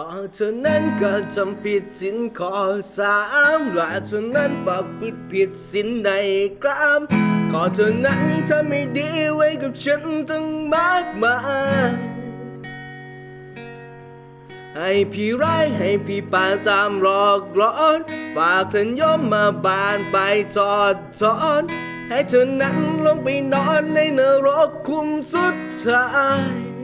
ก็เธอนั้นก็จำผิดสินขอสามและเธอนั้นประพฤติผิดสินในกรามก็เธอนั้นทำไม่ดีไว้กับฉันตั้งมากมายให้พี่ร้ายให้พี่ปานตามหลอกหลอน ฝากเธอยอมมาบานไปทอดถอน ให้เธอนั้นลงไปนอนในนรกคุมสุดท้าย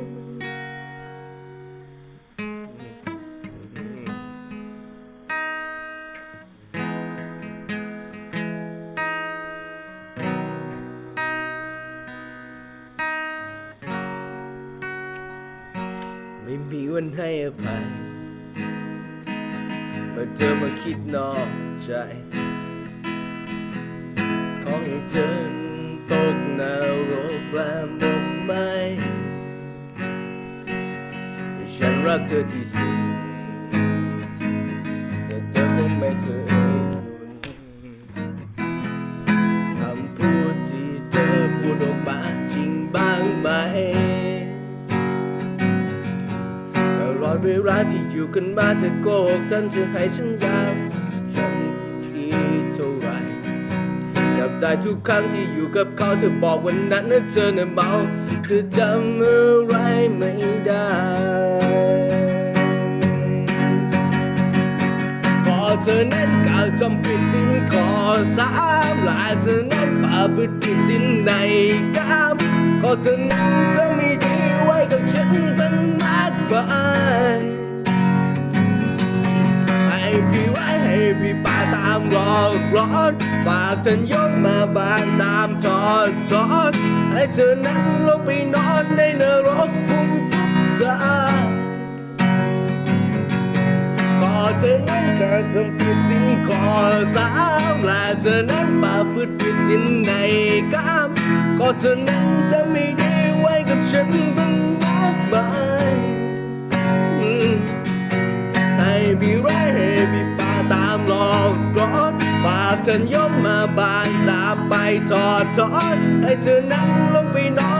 ไม่มีวันให้อภัยเมื่อเธอมาคิดนอกใจ ของเธอตกนรกและหมกไหมฉันรักเธอที่สุด ลอดเวลาที่อยู่กันมาเธอโกหกฉันเธอให้ฉันยาวฉันคิดเท่าไรจับได้ทุกครั้งที่อยู่กับเขาเธอบอกวันนั้นนะเธอน่ะเมาเธอจำอะไรไม่ได้ก็เธอนั้นกล่าวจำผิดสิ่งข้อสามละเธอนั้นป่าพฤติสิ่งในกามก็เธอนั้นจะไม่ดี อนฝากเธอยกมาบานตามทอดทอดให้เธอนั้นลงไปนอนในนรกคุ้มสุดท้ายก็เธอนั้นก็ทำผิดสิ่งข้อสามและเธอนั้นประพฤติผิดสิ่งในกามก็เธอนั้นจะไม่ดีไว้กับฉันตั้งมากมายากเธอยกมาบานตาไปทอดทอดให้เธอนั่งลงไปนอน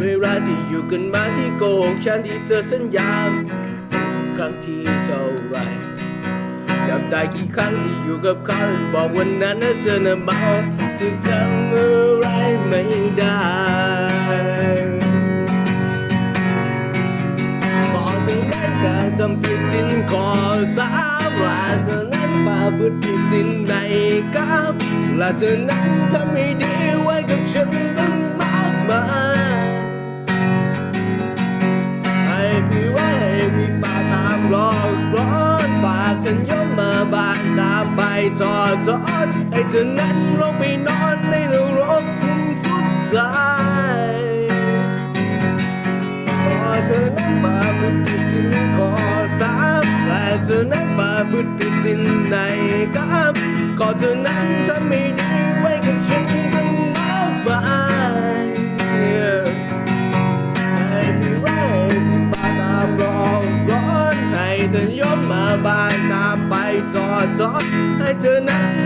เวลาที่อยู่กันมาที่โกหกฉันที่เธอสัญญาครั้งที่เท่าไรจับได้กี่ครั้งที่อยู่กับเขาบอกวันนั้นนะเธอน่ะเมาเธอจำอะไรไม่ได้บอกเธอนั้นการทำผิดสิ้นขอสามและเธอนั้นมาพูดผิดสิ้นในกามและเธอนั้นทำไม่ดีไว้กับฉันตั้งมากมาย ฉันยกมมาบานตามไปทอดทอดให้เธอนั้นลงไปนอนในนรกคุมสุดท้ายขอเธอนั้นมาพูดผิดสิ่งขอสามและเธอนั้นมาพูดผิดสิ่งในกามก็เธอนั้นทำไม่ดีไว้กับฉันตั้งมากมา จอดจอดให้เจอนั้นลงไปนอนในนรกคุมสุดท้า